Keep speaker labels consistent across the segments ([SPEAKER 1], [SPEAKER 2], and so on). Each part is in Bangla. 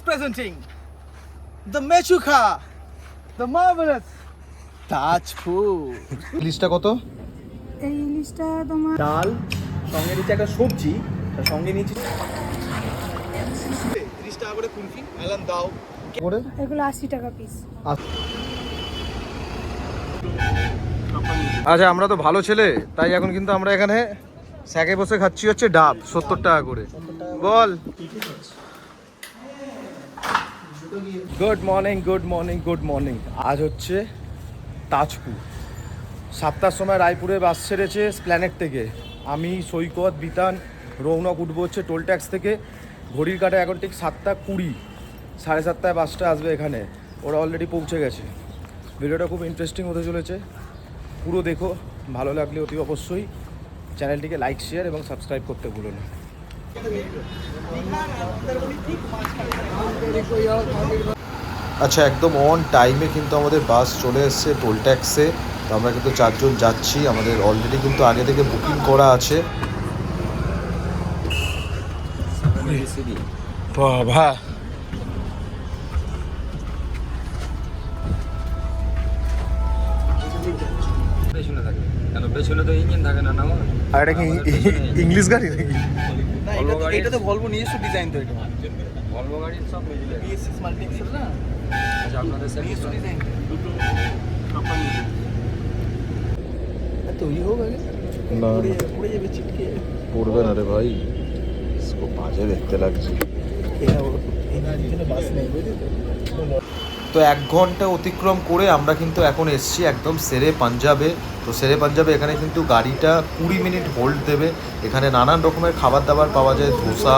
[SPEAKER 1] presenting the Mechuka, the marvelous Taj food.
[SPEAKER 2] লিস্টটা কত?
[SPEAKER 3] এই ইলিশটা তোমার
[SPEAKER 1] ডাল সঙ্গে নিচ্ছে একটা সবজি তার সঙ্গে নিচ্ছি তিরিশ টাকা করে কুলফি। এলাম দাও।
[SPEAKER 2] করে?
[SPEAKER 3] এগুলো আশি টাকা পিস
[SPEAKER 2] আচ্ছা আমরা তো ভালো ছেলে তাই এখন কিন্তু আমরা এখানে স্যাকে বসে খাচ্ছি হচ্ছে ডাব সত্তর টাকা করে। বল। Good morning good morning good morning আজ হচ্ছে তাজপুর। সাতটার সময় রায়পুরে বাস ছেড়েছে স্প্ল্যানেট থেকে। আমি, সৈকত, বিতান, রৌনক উঠবো হচ্ছে টোল ট্যাক্স থেকে। ঘড়ির কাটা এখন ঠিক সাতটা কুড়ি। সাড়ে সাতটায় বাসটা আসবে এখানে। ওরা অলরেডি পৌঁছে গেছে। ভিডিওটা খুব ইন্টারেস্টিং হতে চলেছে। পুরো দেখো। ভালো লাগলে অতি অবশ্যই চ্যানেলটিকে লাইক শেয়ার এবং সাবস্ক্রাইব করতে ভুলো না। আচ্ছা একদম অন টাইমে কিন্তু আমাদের বাস চলে এসছে টোল ট্যাক্সে তো আমরা কিন্তু চারজন যাচ্ছি। আমাদের অলরেডি কিন্তু আগে থেকে বুকিং করা আছে। বাবা।
[SPEAKER 4] পেছনে থাকে। কেন? পেছনে তো ইঞ্জিন থাকে না না
[SPEAKER 2] আর এটা কি ইংলিশ গাড়ি নাকি?
[SPEAKER 1] এটা তো ভলভো নিজস্ব ডিজাইন তো এটা।
[SPEAKER 4] ভলভো গাড়ির সব
[SPEAKER 1] বিএসসি মাল্টি না?
[SPEAKER 4] আচ্ছা আপনাদের
[SPEAKER 1] নিজস্ব ডিজাইন দুটো কোম্পানি ইয়ে
[SPEAKER 2] হোক
[SPEAKER 1] পড়ে যাবে চিটকে
[SPEAKER 2] পড়বে না রে ভাই। বাজে দেখতে লাগছে।
[SPEAKER 1] এটা বাস নেই বুঝলি তো
[SPEAKER 2] এক ঘণ্টা অতিক্রম করে আমরা কিন্তু এখন এসছি একদম সেরে পাঞ্জাবে। তো সেরে পাঞ্জাবে এখানে কিন্তু গাড়িটা কুড়ি মিনিট হোল্ড দেবে। এখানে নানান রকমের খাবার দাবার পাওয়া যায়। ধোসা,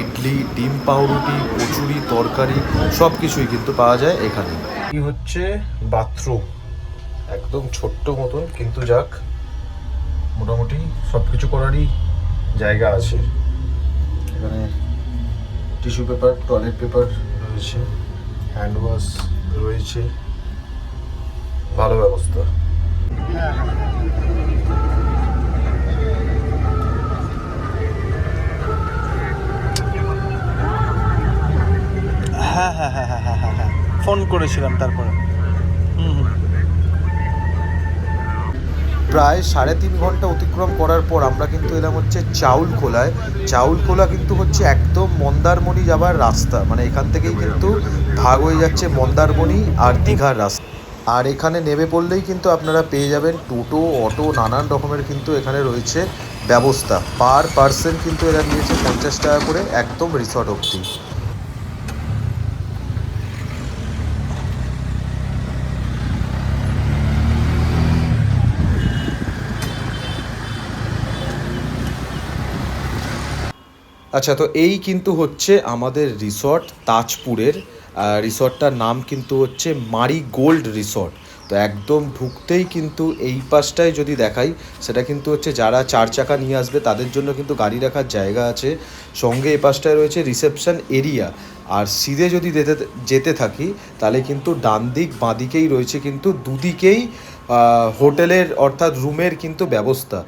[SPEAKER 2] ইডলি, ডিম পাউরুটি, কচুরি, তরকারি সব কিছুই কিন্তু পাওয়া যায় এখানে। কি হচ্ছে বাথরুম। একদম ছোট্ট মতন, কিন্তু যাক, মোটামুটি সব কিছু করারই জায়গা আছে। এখানে টিস্যু পেপার, টয়লেট পেপার রয়েছে। হ্যান্ড ওয়াশ রয়েছে ভালো ব্যবস্থা
[SPEAKER 1] হ্যাঁ হ্যাঁ হ্যাঁ হ্যাঁ হ্যাঁ হ্যাঁ ফোন করেছিলাম তারপরে হুম হুম
[SPEAKER 2] প্রায় সাড়ে তিন ঘণ্টা অতিক্রম করার পর আমরা কিন্তু এলাম হচ্ছে চাউল খোলায় চাউল খোলা কিন্তু হচ্ছে একদম মন্দারমণি যাবার রাস্তা। মানে এখান থেকেই কিন্তু ভাগ হয়ে যাচ্ছে মন্দারমণি আর দীঘার রাস্তা। আর এখানে নেমে পড়লেই কিন্তু আপনারা পেয়ে যাবেন টোটো, অটো, নানান রকমের কিন্তু এখানে রয়েছে ব্যবস্থা। পার পার্সন কিন্তু এরা নিয়েছে পঞ্চাশ টাকা করে একদম রিসর্ট অবধি। আচ্ছা তো এই কিন্তু হচ্ছে আমাদের রিসর্ট তাজপুরের। রিসর্টটার নাম কিন্তু হচ্ছে মারি গোল্ড রিসর্ট। তো একদম ঢুকতেই কিন্তু এই পাশটায় যদি দেখাই, সেটা কিন্তু হচ্ছে যারা চার চাকা নিয়ে আসবে, তাদের জন্য কিন্তু গাড়ি রাখার জায়গা আছে। সঙ্গে এই পাশটায় রয়েছে রিসেপশন এরিয়া। আর সিধে যদি যেতে যেতে থাকি, তাহলে কিন্তু ডান দিক, বাঁ দিকেই রয়েছে কিন্তু দুদিকেই হোটেলের অর্থাৎ রুমের কিন্তু ব্যবস্থা।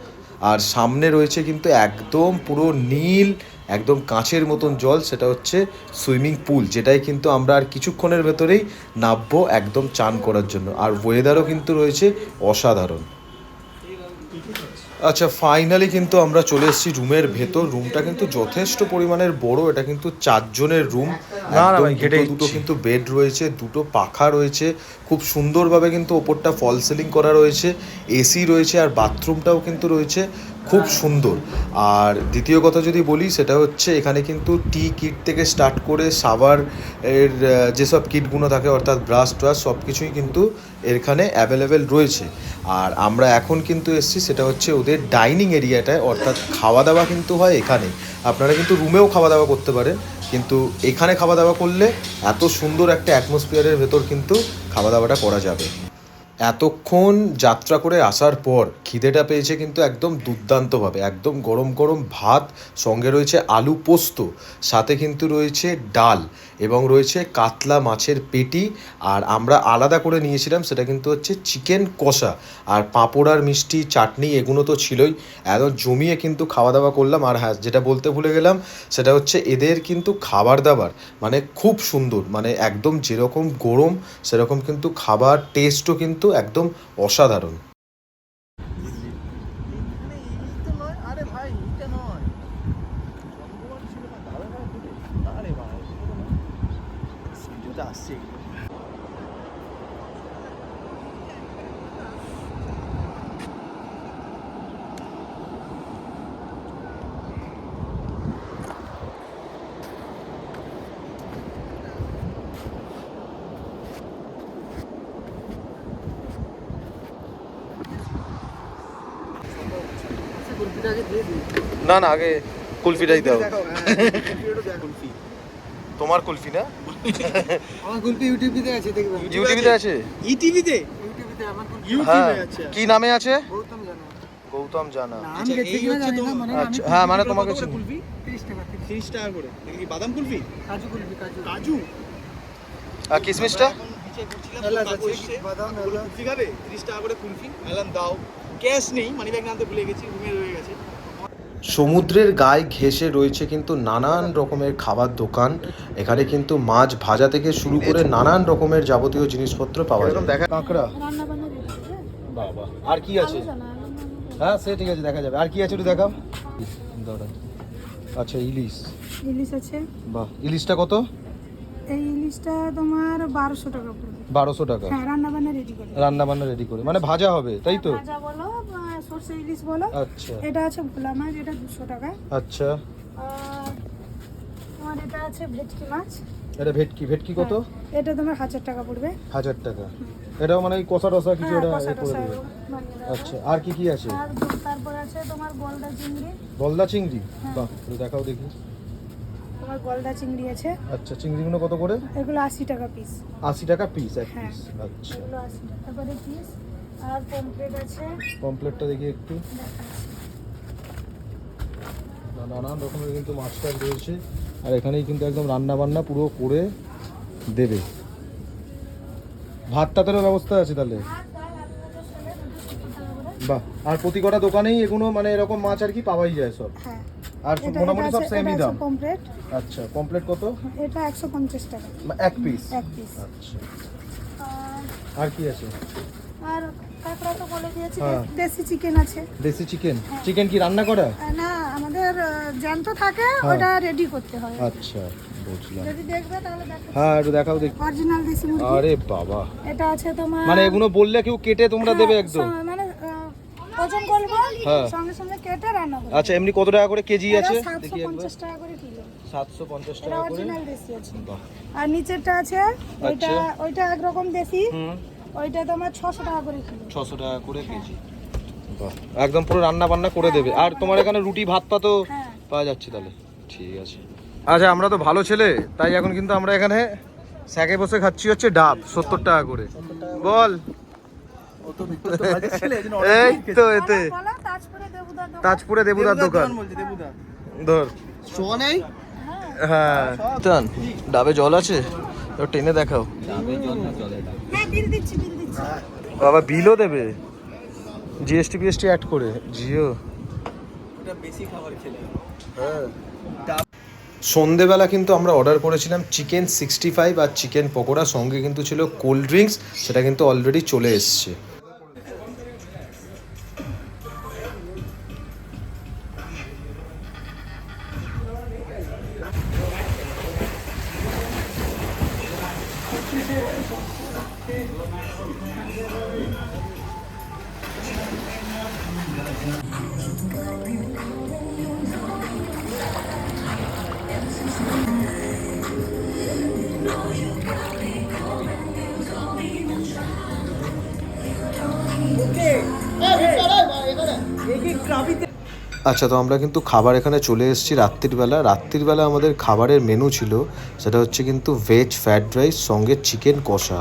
[SPEAKER 2] আর সামনে রয়েছে কিন্তু একদম পুরো নীল একদম কাঁচের মতন জল সেটা হচ্ছে সুইমিং পুল যেটাই কিন্তু আমরা আর কিছুক্ষণের ভেতরেই নামবো একদম চান করার জন্য। আর ওয়েদারও কিন্তু রয়েছে অসাধারণ। আচ্ছা ফাইনালি কিন্তু আমরা চলে এসেছি রুমের ভেতর। রুমটা কিন্তু যথেষ্ট পরিমাণের বড় এটা কিন্তু চারজনের রুম। দুটো কিন্তু বেড রয়েছে দুটো পাখা রয়েছে। খুব সুন্দরভাবে কিন্তু ওপরটা ফল সিলিং করা রয়েছে। এসি রয়েছে আর বাথরুমটাও কিন্তু রয়েছে। খুব সুন্দর। আর দ্বিতীয় কথা যদি বলি, সেটা হচ্ছে এখানে কিন্তু টি কিট থেকে স্টার্ট করে সাবার এর যেসব কিটগুলো থাকে, অর্থাৎ ব্রাশ ট্রাশ, সব কিছুই কিন্তু এখানে অ্যাভেলেবেল রয়েছে। আর আমরা এখন কিন্তু এসেছি, সেটা হচ্ছে ওদের ডাইনিং এরিয়াটায়, অর্থাৎ খাওয়া দাওয়া কিন্তু হয় এখানে। আপনারা কিন্তু রুমেও খাওয়া দাওয়া করতে পারেন, কিন্তু এখানে খাওয়া দাওয়া করলে এত সুন্দর একটা অ্যাটমসফিয়ারের ভেতর কিন্তু খাওয়া দাওয়াটা করা যাবে। এতক্ষণ যাত্রা করে আসার পর খিদেটা পেয়েছে কিন্তু একদম দুর্দান্তভাবে। একদম গরম গরম ভাত, সঙ্গে রয়েছে আলু পোস্ত, সাথে কিন্তু রয়েছে ডাল এবং রয়েছে কাতলা মাছের পেটি। আর আমরা আলাদা করে নিয়েছিলাম, সেটা কিন্তু হচ্ছে চিকেন কষা। আর পাঁপড় আর মিষ্টি, চাটনি এগুলো তো ছিলই। একদম জমিয়ে কিন্তু খাওয়া দাওয়া করলাম। আর হ্যাঁ যেটা বলতে ভুলে গেলাম, সেটা হচ্ছে এদের কিন্তু খাবার দাবার মানে খুব সুন্দর। মানে একদম যেরকম গরম, সেরকম কিন্তু খাবার টেস্টও কিন্তু একদম অসাধারণ
[SPEAKER 1] আরে ভাই এটা নয় আরে ভাই ভিডিওটা আসছে
[SPEAKER 2] না না আগে কুলফিটাই দাও।
[SPEAKER 1] হ্যাঁ,
[SPEAKER 2] তোমার কুলফি না?
[SPEAKER 1] আমার কুলফি ইউটিউবে আছে দেখবেন
[SPEAKER 2] আছে?
[SPEAKER 1] ইটিভিতে ইউটিউবে? আমার
[SPEAKER 2] হ্যাঁ
[SPEAKER 1] ইউটিউবে আছে।
[SPEAKER 2] কি নামে আছে?
[SPEAKER 1] গৌতম জানো।
[SPEAKER 2] গৌতম জানা।
[SPEAKER 1] মানে
[SPEAKER 2] আচ্ছা, হ্যাঁ, মানে তোমাকে।
[SPEAKER 1] কুলফি? 30 টাকা 30 টাকা করে। বাদাম কুলফি? কাজু কুলফি কাজু। কাজু।
[SPEAKER 2] আর কিসমিসটা
[SPEAKER 1] এলাচ আছে বাদাম কুলফি খাবে 30 টাকা করে কুলফি এলাম দাও। ক্যাশ নেই মানি ব্যাগ আনতে ভুলে গেছি রুমে রয়ে গেছে।
[SPEAKER 2] সমুদ্রের গায়ে ঘেসে রয়েছে কিন্তু নানান রকমের খাবার দোকান। এখানে কিন্তু মাছ ভাজা থেকে শুরু করে নানান রকমের যাবতীয় জিনিসপত্র পাওয়া যায়। দেখা কাঁকড়া বাবা আর কি আছে? হ্যাঁ সে ঠিক আছে দেখা যাবে। আর কি আছে একটু দেখাও। আচ্ছা ইলিশ।
[SPEAKER 3] ইলিশ আছে।
[SPEAKER 2] বাহ ইলিশটা কত?
[SPEAKER 3] এই ইলিশটা তোমার বারোশো টাকা পড়বে।
[SPEAKER 2] বারোশো টাকা।
[SPEAKER 3] হ্যাঁ রান্না বান্না রেডি করে।
[SPEAKER 2] রান্না বান্না রেডি করে। মানে ভাজা হবে তাই তো?
[SPEAKER 3] ভাজা বলো সর্ষে ইলিশ বলো।
[SPEAKER 2] আচ্ছা।
[SPEAKER 3] এটা আছে ভোলা মাছ এটা দুশো টাকা।
[SPEAKER 2] আচ্ছা।
[SPEAKER 3] তোমার এটা আছে ভেটকি মাছ।
[SPEAKER 2] এটা ভেটকি ভেটকি কত?
[SPEAKER 3] হ্যাঁ, এটা তোমার হাজার টাকা পড়বে।
[SPEAKER 2] হাজার টাকা। এটাও মানে কষা টসা কিছু
[SPEAKER 3] হ্যাঁ কষা
[SPEAKER 2] করে দেবে। আচ্ছা আর কি কি আছে?
[SPEAKER 3] আর তারপর আছে তোমার গলদা চিংড়ি।
[SPEAKER 2] গলদা চিংড়ি?
[SPEAKER 3] হ্যাঁ।
[SPEAKER 2] বাহ দেখাও দেখি।
[SPEAKER 3] তোমার গলদা চিংড়ি আছে।
[SPEAKER 2] আচ্ছা চিংড়িগুলো কত করে?
[SPEAKER 3] এগুলো আশি টাকা পিস
[SPEAKER 2] আশি টাকা পিস এক
[SPEAKER 3] হ্যাঁ।
[SPEAKER 2] পিস আচ্ছা।
[SPEAKER 3] এগুলো আশি টাকা করে পিস আর পমফ্রেট আছে।
[SPEAKER 2] কমপ্লেটটা দেখি একটু। নানান রকমের কিন্তু মাছ টাছ রয়েছে। আর এখানেই কিন্তু একদম রান্না বান্না পুরো করে দেবে। ভাত টাতেরও ব্যবস্থা আছে তাহলে? বাহ আর প্রতি কটা দোকানেই এগুলো মানে এরকম মাছ আর কি পাওয়াই যায় সব?
[SPEAKER 3] হ্যাঁ।
[SPEAKER 2] আর মোটামুটি সব সেমই দাম?
[SPEAKER 3] পমফ্রেট
[SPEAKER 2] আচ্ছা কমপ্লেট কত?
[SPEAKER 3] এটা একশো পঞ্চাশ টাকা।
[SPEAKER 2] এক পিস
[SPEAKER 3] এক পিস
[SPEAKER 2] আচ্ছা।
[SPEAKER 3] আর
[SPEAKER 2] কি আছে?
[SPEAKER 3] আর কাঁকড়া তো বলে দিয়েছি
[SPEAKER 2] হ্যাঁ।
[SPEAKER 3] দেশি চিকেন আছে।
[SPEAKER 2] দেশি চিকেন চিকেন কি রান্না করা?
[SPEAKER 3] না আমাদের জ্যান্ত থাকে
[SPEAKER 2] হ্যাঁ।
[SPEAKER 3] ওটা রেডি করতে হয়।
[SPEAKER 2] আচ্ছা বুঝলাম।
[SPEAKER 3] যদি দেখবে তাহলে দেখো
[SPEAKER 2] হ্যাঁ একটু দেখাও দেখি।
[SPEAKER 3] অরিজিনাল দেশি মুরগি।
[SPEAKER 2] আরে বাবা।
[SPEAKER 3] এটা আছে তোমার
[SPEAKER 2] মানে এগুলো বললে কেউ কেটে তোমরা
[SPEAKER 3] হ্যাঁ,
[SPEAKER 2] দেবে একদম।
[SPEAKER 3] ওজন করব
[SPEAKER 2] হ্যাঁ।
[SPEAKER 3] সঙ্গে সঙ্গে কেটে রান্না করব।
[SPEAKER 2] আচ্ছা এমনি কত টাকা করে কেজি আছে?
[SPEAKER 3] সাতশো
[SPEAKER 2] দেখি একবার।
[SPEAKER 3] পঞ্চাশ টাকা করে কিলো।
[SPEAKER 2] সাতশো পঞ্চাশ
[SPEAKER 3] এটা
[SPEAKER 2] টাকা করে?
[SPEAKER 3] অরিজিনাল দেশি আছে।
[SPEAKER 2] বাহ।
[SPEAKER 3] আর নিচেরটা আছে ওইটা
[SPEAKER 2] আচ্ছা।
[SPEAKER 3] ওইটা একরকম দেশি।
[SPEAKER 2] হুম।
[SPEAKER 3] ওইটা তোমার ছশো টাকা করে কিলো।
[SPEAKER 2] ছশো টাকা করে কেজি। বাহ। একদম পুরো রান্না বান্না করে দেবে। আর তোমার এখানে রুটি ভাত পাতও
[SPEAKER 3] হ্যাঁ।
[SPEAKER 2] পাওয়া যাচ্ছে তাহলে। ঠিক আছে। আচ্ছা আমরা তো ভালো ছেলে তাই এখন কিন্তু আমরা এখানে স্যাকে বসে খাচ্ছি হচ্ছে ডাব সত্তর টাকা করে। বল। এই তো এতে।
[SPEAKER 3] তাজপুরে দেবুদার দোকান।
[SPEAKER 2] দোকান। ধর।
[SPEAKER 1] নেই?
[SPEAKER 2] হ্যাঁ। ডাবে জল আছে? তো টেনে দেখাও।
[SPEAKER 3] হ্যাঁ বিল দিচ্ছি বিল দিচ্ছি।
[SPEAKER 2] বাবা বিলও দেবে। জিএসটি বিএসটি অ্যাড করে। জিও।
[SPEAKER 1] খেলে।
[SPEAKER 2] সন্ধেবেলা কিন্তু আমরা অর্ডার করেছিলাম চিকেন সিক্সটি ফাইভ আর চিকেন পকোড়া সঙ্গে কিন্তু ছিল কোল্ড ড্রিঙ্কস সেটা কিন্তু অলরেডি চলে এসছে। আচ্ছা তো আমরা কিন্তু খাবার এখানে চলে এসেছি রাত্রিবেলা রাত্রিবেলা আমাদের খাবারের মেনু ছিল, সেটা হচ্ছে কিন্তু ভেজ ফ্রাইড রাইস সঙ্গে চিকেন কষা।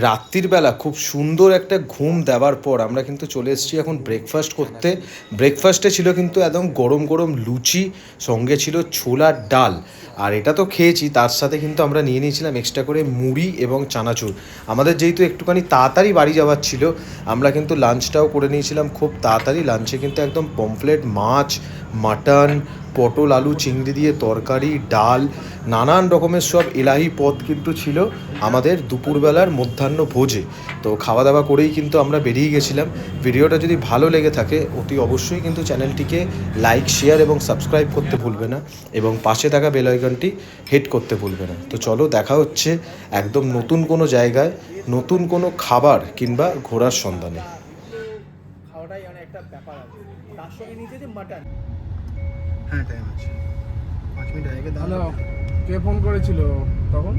[SPEAKER 2] রাত্রির বেলা খুব সুন্দর একটা ঘুম দেওয়ার পর আমরা কিন্তু চলে এসেছি এখন ব্রেকফাস্ট করতে। ব্রেকফাস্টে ছিল কিন্তু একদম গরম গরম লুচি, সঙ্গে ছিল ছোলার ডাল। আর এটা তো খেয়েছি, তার সাথে কিন্তু আমরা নিয়ে নিয়েছিলাম এক্সট্রা করে মুড়ি এবং চানাচুর। আমাদের যেহেতু একটুখানি তাড়াতাড়ি বাড়ি যাওয়ার ছিল, আমরা কিন্তু লাঞ্চটাও করে নিয়েছিলাম। খুব তাড়াতাড়ি লাঞ্চে কিন্তু একদম পমফ্লেট মাছ মাটন পটল, আলু, চিংড়ি দিয়ে তরকারি, ডাল, নানান রকমের সব এলাহি পদ কিন্তু ছিল আমাদের দুপুরবেলার মধ্যাহ্ন ভোজে। তো খাওয়া দাওয়া করেই কিন্তু আমরা বেরিয়ে গেছিলাম। ভিডিওটা যদি ভালো লেগে থাকে, অতি অবশ্যই কিন্তু চ্যানেলটিকে লাইক, শেয়ার এবং সাবস্ক্রাইব করতে ভুলবে না এবং পাশে থাকা বেল আইকনটি হিট করতে ভুলবে না। তো চলো দেখা হচ্ছে একদম নতুন কোনো জায়গায়, নতুন কোনো খাবার কিংবা ঘোরার সন্ধানে।
[SPEAKER 1] খাওয়াটাই ব্যাপার আছে। তার সঙ্গে যে মাটন হ্যাঁ টাইম আছে। পাঁচ মিনিট আগে
[SPEAKER 5] হ্যালো কে ফোন করেছিল তখন?